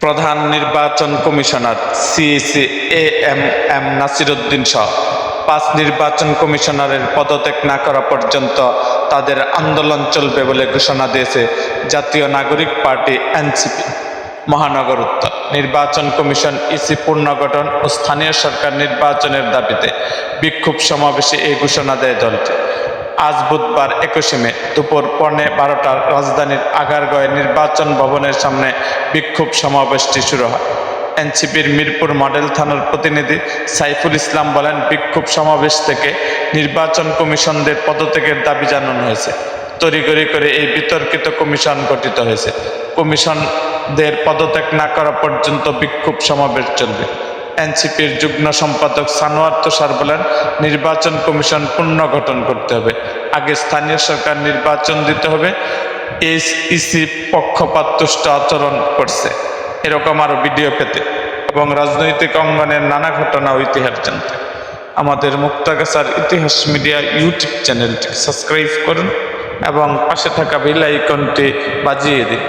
প্রধান নির্বাচন commissioner CAC A M M Nasiruddin সহ পাঁচ নির্বাচন কমিশনারের পদত্যাগ না করা পর্যন্ত তাদের আন্দোলন চলবে বলে ঘোষণা দিয়েছে জাতীয় নাগরিক পার্টি এনসিপি। মহানগর উত্তর। নির্বাচন কমিশন ইসি পুনর্গঠন ও স্থানীয় সরকার নির্বাচনের দাবিতে বিক্ষোভ সমাবেশে এই ঘোষণা দেয় দলটি। আজ বুধবার একুশে মে, দুপুর পৌনে বারোটার রাজধানীর আগারগড়ে নির্বাচন ভবনের সামনে বিক্ষোভ সমাবেশটি শুরু হয়। এনসিপির মিরপুর মডেল থানার প্রতিনিধি সাইফুল ইসলাম বলেন, বিক্ষোভ সমাবেশ থেকে নির্বাচন কমিশনদের পদত্যাগের দাবি জানানো হয়েছে। তড়িগড়ি করে এই বিতর্কিত কমিশন গঠিত হয়েছে। কমিশনদের পদত্যাগ না করা পর্যন্ত বিক্ষোভ সমাবেশ চলবে। এনসিপির যুগ্ম সম্পাদক সানোয়ার তুষার বলেন, নির্বাচন কমিশন পুনর্গঠন করতে হবে। আগে স্থানীয় সরকার নির্বাচন দিতে হবে। ইসি পক্ষপাতদুষ্ট আচরণ করছে। এরকম আরও ভিডিও পেতে এবং রাজনৈতিক অঙ্গনের নানা ঘটনা ইতিহাস জানতে। আমাদের মুক্তাগাছার ইতিহাস মিডিয়া ইউটিউব চ্যানেলটি সাবস্ক্রাইব করুন এবং পাশে থাকা বেল আইকনটি বাজিয়ে দিন।